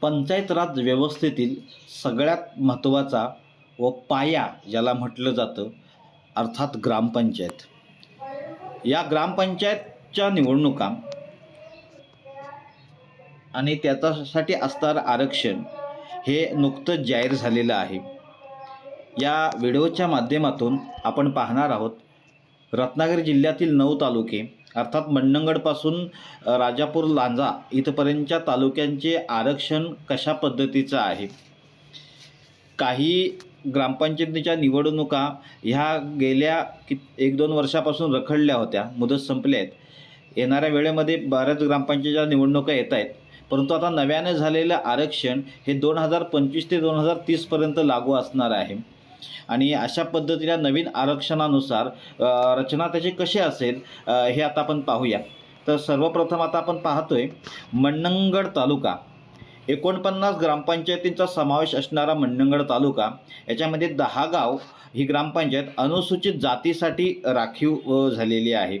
पंचायत राज व्यवस्थेतील सगळ्यात महत्त्वाचा व पाया ज्याला म्हटलं जातं अर्थात ग्रामपंचायत. या ग्रामपंचायतच्या निवडणुका आणि त्याच्यासाठी असणारं आरक्षण हे नुकतंच जाहीर झालेलं आहे. या व्हिडिओच्या माध्यमातून आपण पाहणार आहोत रत्नागिरी जिल्ह्यातील नऊ तालुके अर्थात मंडणगडपासून राजापूर लांजा इथपर्यंतच्या तालुक्यांचे आरक्षण कशा पद्धतीचं आहे? काही ग्रामपंचायतीच्या निवडणुका ह्या गेल्या कि एक दोन वर्षापासून रखडल्या होत्या मुदत संपल्या आहेत. येणाऱ्या वेळेमध्ये बऱ्याच ग्रामपंचायतीच्या निवडणुका येत आहेत. परंतु आता नव्यानं झालेलं आरक्षण हे दोन हजार पंचवीस ते दोन हजार तीसपर्यंत लागू असणार आहे. आणि अशा पद्धतीच्या नवीन आरक्षणानुसार रचना त्याची कशी असेल हे आता आपण पाहूया. तर सर्वप्रथम आता आपण पाहतोय मंडणगड तालुका. एकोणपन्नास ग्रामपंचायतींचा समावेश असणारा मंडणगड तालुका याच्यामध्ये दहा गाव ही ग्रामपंचायत अनुसूचित जातीसाठी राखीव झालेली आहे.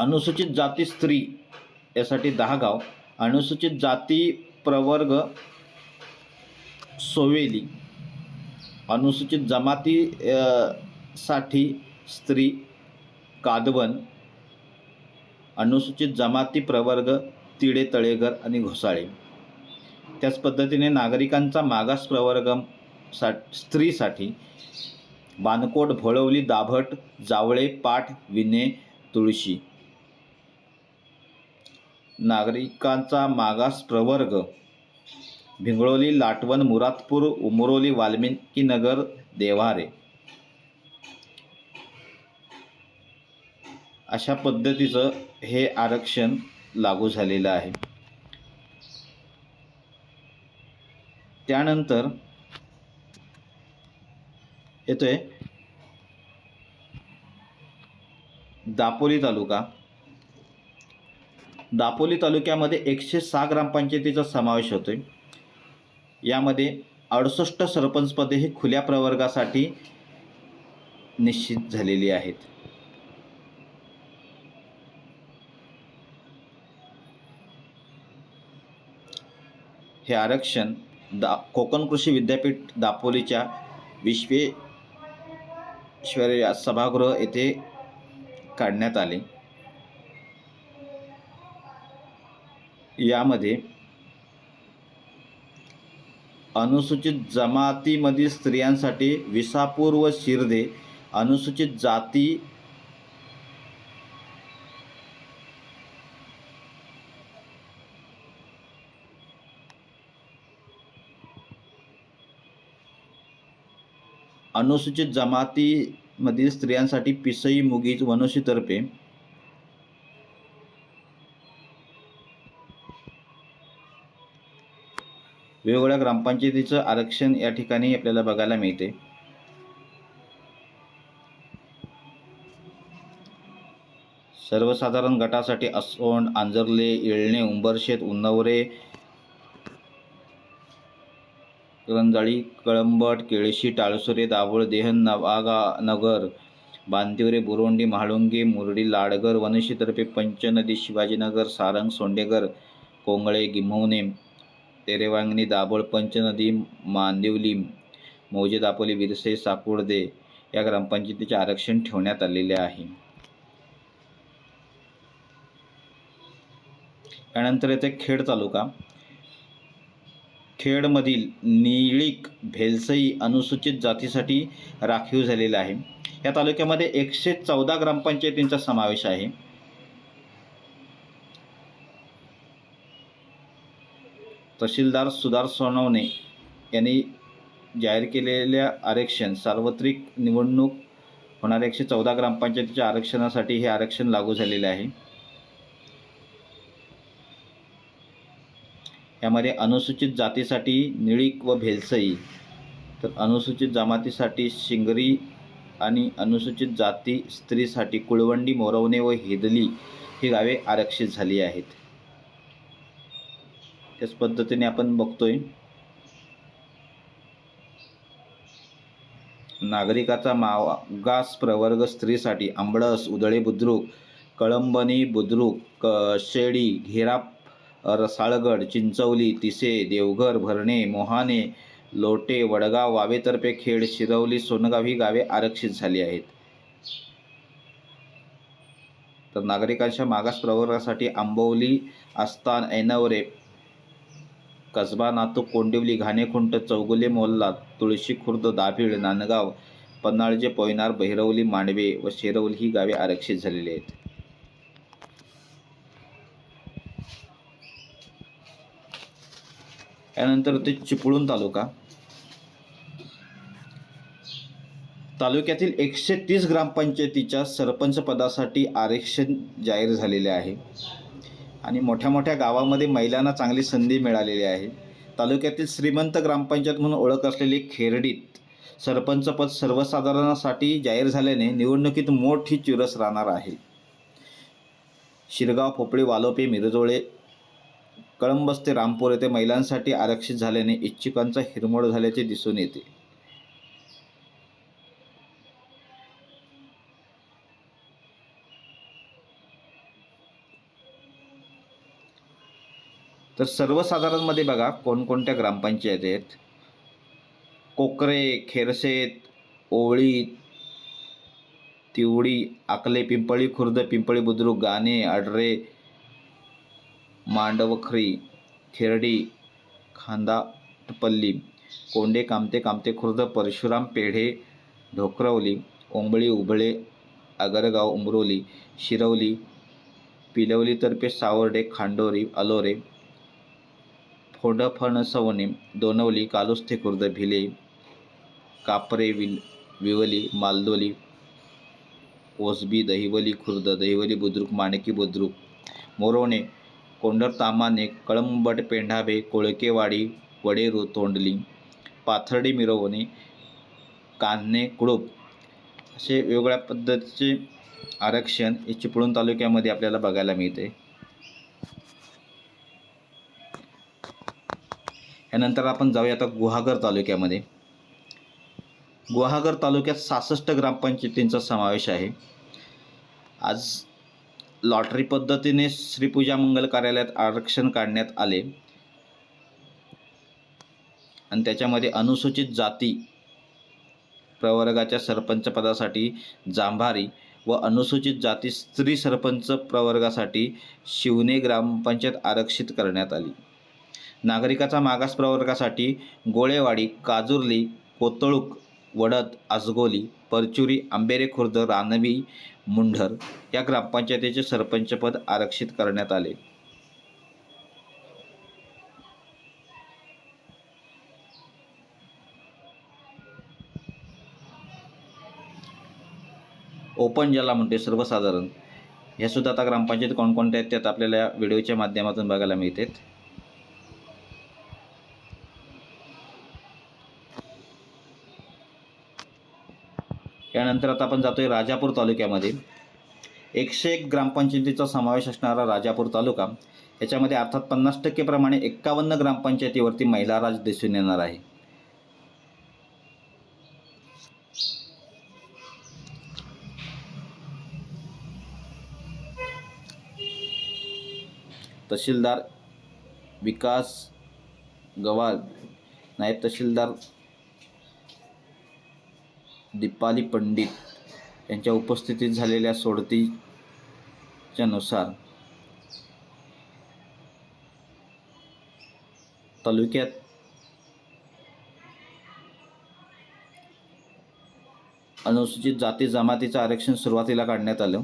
अनुसूचित जाती स्त्री यासाठी दहा गाव. अनुसूचित जाती प्रवर्ग सोवेली. अनुसूचित जमाती साठी स्त्री कादवन. अनुसूचित जमाती प्रवर्ग तिडे तळेघर आणि घोसाळे. त्याच पद्धतीने नागरिकांचा मागास प्रवर्ग सा स्त्रीसाठी बानकोट भोळवली दाभट जावळे पाठ विने तुळशी. नागरिकांचा मागास प्रवर्ग. भिंगळोली लाटवण मुरादपूर उमरोली वाल्मिकी नगर देव्हारे. अशा पद्धतीचं हे आरक्षण लागू झालेलं आहे. त्यानंतर येतोय दापोली तालुका. दापोली तालुक्यामध्ये एकशे सहा ग्रामपंचायतीचा समावेश होतोय. यामध्ये अडुसष्ट सरपंचपदे ही खुल्या प्रवर्गासाठी निश्चित झालेली आहेत. हे आरक्षण दा कोकण कृषी विद्यापीठ दापोलीच्या विश्वेश्वर सभागृह येथे काढण्यात आले. यामध्ये अनुसूचित जमातीमधील स्त्रियांसाठी विसापूर व शिर्दे अनुसूचित जाती अनुसूचित जमातीमधील स्त्रियांसाठी पिसई मुगीज वनोशीतर्फे वेगवेगळ्या ग्रामपंचायतीचं आरक्षण या ठिकाणी आपल्याला बघायला मिळते. सर्वसाधारण गटासाठी असोंड आंजर्ले येळणे उंबरशेत उन्नवरे करंजाळी कळंबट केळशी टाळसुरे दाभोळ देहन नवागा नगर बांदिवरे बुरोंडी म्हाळुंगे मुरडी लाडगर वनशीतर्फे पंचनदी शिवाजीनगर सारंग सोंडेगर कोंगळे गिम्हवणे तेरेवांगणी दाभोळ पंचनदी मांदिवली मौजे दापोली विरसे साकुर्दे या ग्रामपंचायतीचे आरक्षण ठेवण्यात आलेले आहे. त्यानंतर येथे खेड तालुका. खेडमधील निळीक भेलसई अनुसूचित जातीसाठी राखीव झालेला आहे. या तालुक्यामध्ये एकशे चौदा ग्रामपंचायतींचा समावेश आहे. तहसीलदार सुधार सोनवणे यांनी जाहीर केलेल्या आरक्षण सार्वत्रिक निवडणूक होणाऱ्या एकशे चौदा ग्रामपंचायतीच्या आरक्षणासाठी हे आरक्षण लागू झालेले आहे. यामध्ये अनुसूचित जातीसाठी निळीक व भेलसई तर अनुसूचित जमातीसाठी शिंगरी आणि अनुसूचित जाती स्त्रीसाठी कुळवंडी मोरवणे व हेदली ही गावे आरक्षित झाली आहेत. त्याच पद्धतीने आपण बघतोय. नागरिकाचा मागास प्रवर्ग स्त्रीसाठी आंबळस उदळे बुद्रुक कळंबणी बुद्रुक क शेडी घेरा रसाळगड चिंचवली तिसे देवघर भरणे मोहाने लोटे वडगाव वावेतर्फे खेड शिरवली सोनगाव ही गावे आरक्षित झाली आहेत. तर नागरिकांच्या मागास प्रवर्गासाठी आंबवली आस्थान ऐनवरे कसबा नातू कोंडिवली घाणेखुंट चौगुले मोल्ला तुळशी खुर्द दाभिळ नांदगाव पन्हाळजे पोयनार बहिरवली मांडवे व शेरवली ही गावे आरक्षित झालेली आहेत. त्यानंतर ते चिपळूण तालुका. तालुक्यातील एकशे तीस ग्रामपंचायतीच्या सरपंच पदासाठी आरक्षण जाहीर झालेले आहे. आणि मोठ्या मोठ्या गावामध्ये महिलांना चांगली संधी मिळालेली आहे. तालुक्यातील श्रीमंत ग्रामपंचायत म्हणून ओळख असलेली खेरडीत सरपंचपद सर्वसाधारणासाठी जाहीर झाल्याने निवडणुकीत मोठी चुरस राहणार आहे. शिरगाव पोपळी वालोपे मिरजोळे कळंबस ते रामपूर येथे महिलांसाठी आरक्षित झाल्याने इच्छुकांचा हिरमोड झाल्याचे दिसून येते. तर सर्वसाधारणमध्ये बघा कोणकोणत्या ग्रामपंचायत आहेत? कोकरे खेरसेत ओवळी तिवडी आकले पिंपळी खुर्द पिंपळी बुद्रुक गाणे अडरे मांडवखरी खेरडी खांदाटपल्ली कोंडे कामते कामते खुर्द परशुराम पेढे ढोकरवली ओंबळी उबळे आगरगाव उमरोली शिरवली पिलवली तर्फे सावर्डे खांडोरी अलोरे फोंडफणसवणे दोनवली कालोस्थे खुर्द भिले कापरे विल विवली मालदोली ओसबी दहिवली खुर्द दहिवली बुद्रुक माणकी बुद्रुक मोरवणे कोंडरतामाने कळंबट पेंढाबे कोळकेवाडी वडेरू तोंडली पाथर्डी मिरवणे कान्हे कुळूप असे वेगवेगळ्या पद्धतीचे आरक्षण हे चिपळूण तालुक्यामध्ये आपल्याला बघायला मिळते. यानंतर आपण जाऊया आता गुहागर तालुक्यामध्ये. गुहागर तालुक्यात सहासष्ट ग्रामपंचायतींचा समावेश आहे. आज लॉटरी पद्धतीने श्रीपूजा मंगल कार्यालयात आरक्षण काढण्यात आले. आणि त्याच्यामध्ये अनुसूचित जाती प्रवर्गाच्या सरपंच पदासाठी जांभारी व अनुसूचित जाती स्त्री सरपंच प्रवर्गासाठी शिवणे ग्रामपंचायत आरक्षित करण्यात आली. नागरिकाचा मागास प्रवर्गासाठी गोळेवाडी काजुर्ली कोतळूक वडद आजगोली परचुरी आंबेरे खुर्द रानवी मुंढर या ग्रामपंचायतीचे सरपंचपद आरक्षित करण्यात आले. ओपन ज्याला म्हणते सर्वसाधारण. ह्या सुद्धा आता ग्रामपंचायत कोणकोणत्या आहेत त्यात आपल्याला व्हिडिओच्या माध्यमातून बघायला मिळतात. त्यानंतर आता आपण जातोय राजापूर तालुक्यामध्ये. एकशे एक ग्रामपंचायतीचा समावेश असणारा राजापूर तालुका याच्यामध्ये अर्थात पन्नास टक्के प्रमाणे एक्कावन्न ग्रामपंचायतीवरती महिला राज दिसून येणार आहे. तहसीलदार विकास गवाल नायब तहसीलदार दीपाली पंडित यांच्या उपस्थितीत झालेल्या सोडतीच्या नुसार तालुक्यात अनुसूचित जाती जमातीचं आरक्षण सुरुवातीला काढण्यात आलं.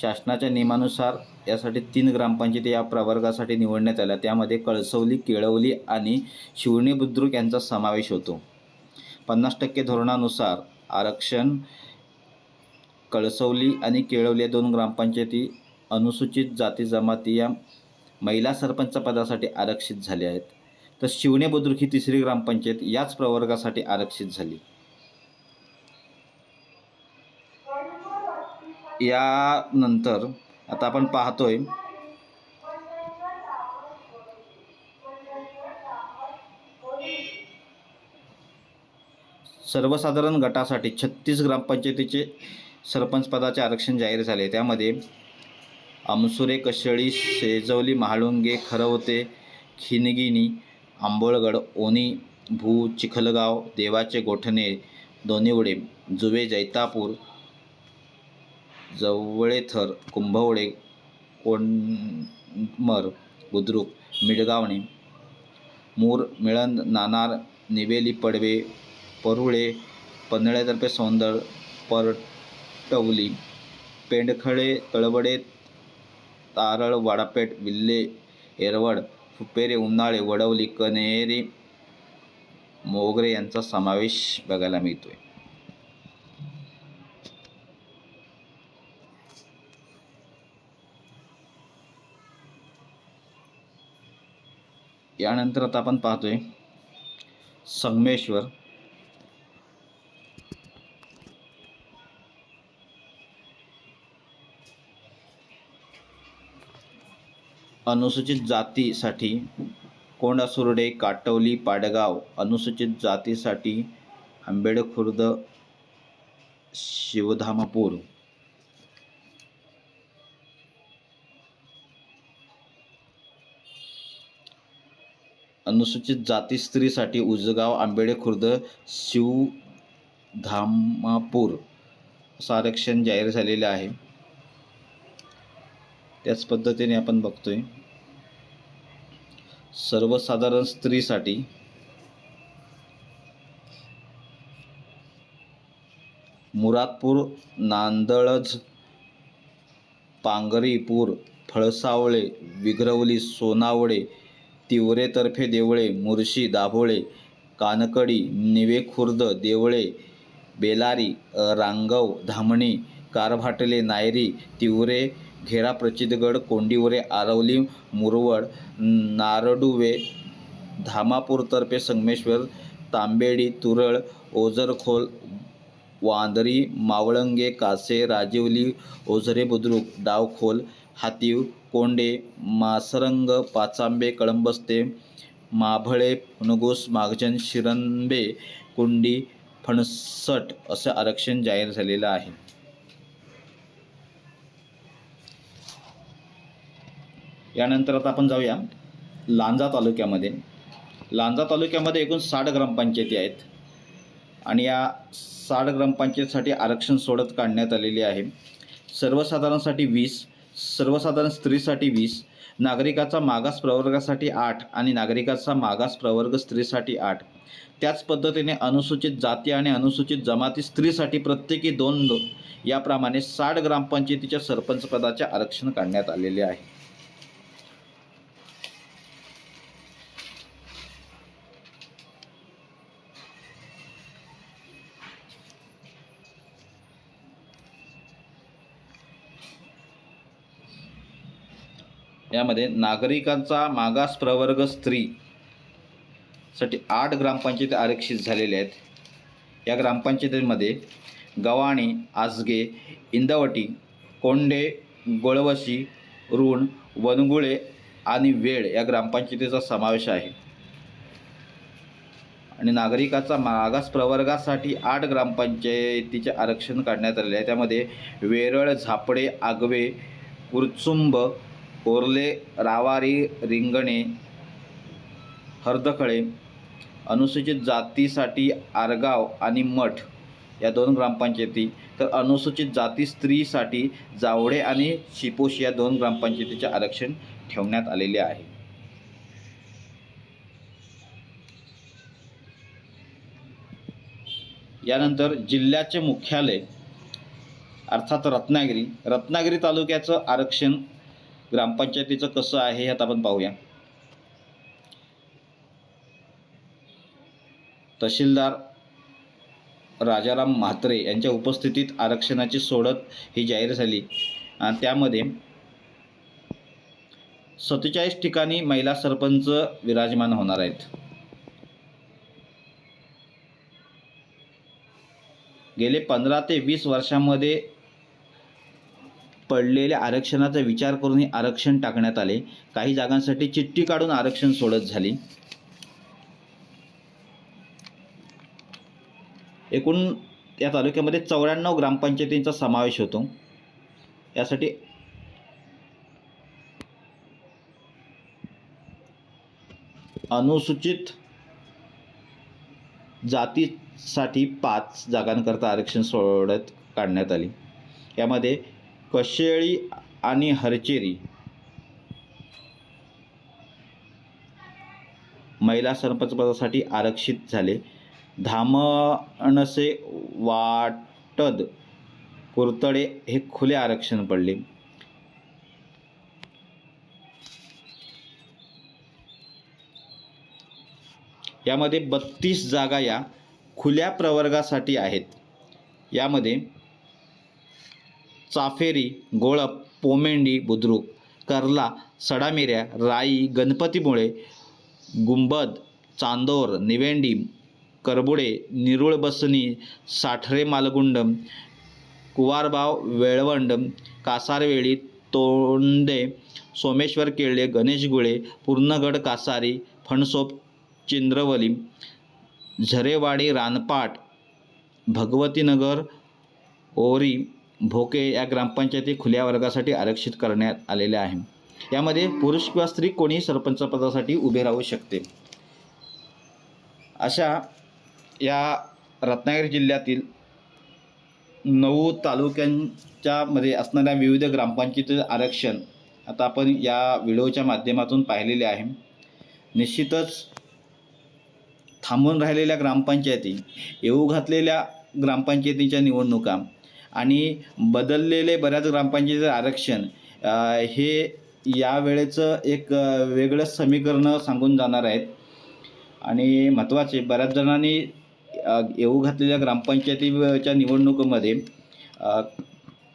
शासनाच्या नियमानुसार यासाठी तीन ग्रामपंचायती या प्रवर्गासाठी निवडण्यात आल्या. त्यामध्ये कळसवली केळवली आणि शिवणी बुद्रुक यांचा समावेश होतो. पन्नास टक्के धोरणानुसार आरक्षण कळसवली आणि केळवली या दोन ग्रामपंचायती अनुसूचित जाती जमाती या महिला सरपंच पदासाठी आरक्षित झाले आहेत. तर शिवणे बुद्रुक ही तिसरी ग्रामपंचायत याच प्रवर्गासाठी आरक्षित झाली. यानंतर आता आपण पाहतोय सर्वसाधारण गटासाठी छत्तीस ग्रामपंचायतीचे सरपंचपदाचे आरक्षण जाहीर झाले. त्यामध्ये अमसुरे कशेळी शेजवली महाळुंगे खरवते खिनगिनी आंबोळगड ओनी भू चिखलगाव देवाचे गोठणे दोनिवडे जुवे जैतापूर जवळेथर कुंभवडे कोंडमर बुद्रुक मिडगावणे मूर मिळंद नानार निवेली पडवे परुळे पन्हाळ्यातर्फे सौंदर परटवली पेंडखळे तळवडे तारळ वाडापेठ विल्ले एरवड फुपेरे उन्हाळे वडवली कनेरी मोगरे यांचा समावेश बघायला मिळतोय. यानंतर आता आपण पाहतोय संगमेश्वर. अनुसूचित जातीसाठी कोंडा सुर्डे काटवली पाडगाव अनुसूचित जातीसाठी आंबेडखुर्द शिवधामापूर. अनुसूचित जाती स्त्रीसाठी उजगाव आंबेडे खुर्द शिवधामापूर असं आरक्षण जाहीर झालेलं आहे. त्याच पद्धतीने आपण बघतोय. सर्वसाधारण स्त्रीसाठी मुरादपूर नांदळज पांगरीपूर फळसावळे विग्रवली सोनावळे तिवरेतर्फे देवळे मुरशी दाभोळे कानकडी निवेखुर्द देवळे बेलारी रांगव धामणी कारभाटले नायरी तिवरे घेरा प्रचितगड कोंडिवरे आरवली मुरवड नारडुवे धामापूरतर्फे संगमेश्वर तांबेडी तुरळ ओझरखोल वांदरी मावळंगे कासे राजिवली ओझरे बुद्रुक डावखोल हातीव कोंडे मासरंग पाचांबे कळंबस्ते माभळे फणगोस मागजन शिरंबे कुंडी फणसट असं आरक्षण जाहीर झालेलं आहे. यानंतर आता आपण जाऊया लांजा तालुक्यामध्ये. लांजा तालुक्यामध्ये एकूण साठ ग्रामपंचायती आहेत. आणि या साठ ग्रामपंचायतीसाठी आरक्षण सोडत काढण्यात आलेले आहे. सर्वसाधारणसाठी वीस सर्वसाधारण स्त्रीसाठी वीस नागरिकाचा मागास प्रवर्गासाठी आठ आणि नागरिकाचा मागास प्रवर्ग स्त्रीसाठी आठ. त्याच पद्धतीने अनुसूचित जाती आणि अनुसूचित जमाती स्त्रीसाठी प्रत्येकी दोन याप्रमाणे साठ ग्रामपंचायतीच्या सरपंचपदाचे आरक्षण काढण्यात आलेले आहे. यामध्ये नागरिकांचा मागास प्रवर्ग स्त्री साठी आठ ग्रामपंचायती आरक्षित झालेल्या आहेत. या ग्रामपंचायतीमध्ये गव्हाणी आसगे इंदावटी कोंडे गोळवशी रुण वनगुळे आणि वेळ या ग्रामपंचायतीचा समावेश आहे. आणि नागरिकाचा मागास प्रवर्गासाठी आठ ग्रामपंचायतीचे आरक्षण काढण्यात आलेले आहे. त्यामध्ये वेरळ झापडे आगवे कुरचुंब कोर्ले रावारी रिंगणे हर्दखळे अनुसूचित जातीसाठी आरगाव आणि मठ या दोन ग्रामपंचायती. तर अनुसूचित जाती स्त्रीसाठी जावडे आणि शिपोश या दोन ग्रामपंचायतीचे आरक्षण ठेवण्यात आलेले आहे. यानंतर जिल्ह्याचे मुख्यालय अर्थात रत्नागिरी. रत्नागिरी तालुक्याचं आरक्षण ग्रामपंचायतीचं कसं आहे ह्यात आपण पाहूया. तहसीलदार राजाराम म्हात्रे यांच्या उपस्थितीत आरक्षणाची सोडत ही जाहीर झाली. आणि त्यामध्ये सत्तेचाळीस ठिकाणी महिला सरपंच विराजमान होणार आहेत. गेले पंधरा ते वीस वर्षामध्ये पडलेल्या आरक्षणाचा विचार करून हे आरक्षण टाकण्यात आले. काही जागांसाठी चिठ्ठी काढून आरक्षण सोडत झाली. एकूण या तालुक्यामध्ये चौऱ्याण्णव ग्रामपंचायतींचा समावेश होतो. यासाठी अनुसूचित जातीसाठी पाच जागांकरता आरक्षण सोडत काढण्यात आली. यामध्ये कशेळी आणि हरचेरी. महिला सरपंचपदासाठी आरक्षित झाले. धामणसे वाटद कुरतडे हे खुले आरक्षण पडले. यामध्ये बत्तीस जागा या खुल्या प्रवर्गासाठी आहेत. यामध्ये चाफेरी गोळप पोमेंडी बुद्रुक कर्ला सडामिऱ्या राई गणपतीमुळे गुंबद चांदोर निवेंडी करबुडे निरुळ बसनी साठरे मालगुंडम कुवारबाव वेळवंड कासारवेळी तोंडे सोमेश्वर केळले गणेश गुळे पूर्णगड कासारी फणसोप चिंद्रवली झरेवाडी रानपाट भगवतीनगर ओरी भोके या ग्रामपंचायती खुल्या वर्गासाठी आरक्षित करण्यात आलेल्या आहे. यामध्ये पुरुष किंवा स्त्री कोणी सरपंच पदासाठी उभे राहू शकते. अशा या रत्नागिरी जिल्ह्यातील नऊ तालुक्यांच्या मध्ये असणाऱ्या विविध ग्रामपंचायतीचं आरक्षण आता आपण या व्हिडिओच्या माध्यमातून पाहिलेले आहे. निश्चितच थांबून राहिलेल्या ग्रामपंचायती येऊ घातलेल्या ग्रामपंचायतीच्या निवडणुका आणि बदललेले बऱ्याच ग्रामपंचायतीचं आरक्षण हे हे यावेळेचं एक वेगळं वेगळंच समीकरणं सांगून जाणार आहेत. आणि महत्त्वाचे बऱ्याच जणांनी येऊ घातलेल्या ग्रामपंचायतीच्या निवडणुकीमध्ये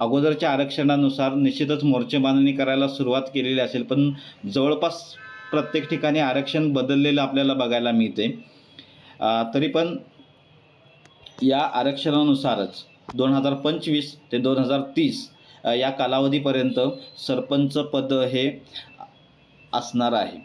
अगोदरच्या आरक्षणानुसार निश्चितच मोर्चे बांधणी करायला सुरुवात केलेली असेल पण जवळपास प्रत्येक ठिकाणी आरक्षण बदललेलं आपल्याला बघायला मिळते तरी पण या आरक्षणानुसारच दोन हजार पंचवीस ते दोन हजार तीस या कालावधीपर्यंत सरपंच पद हे असणार आहे.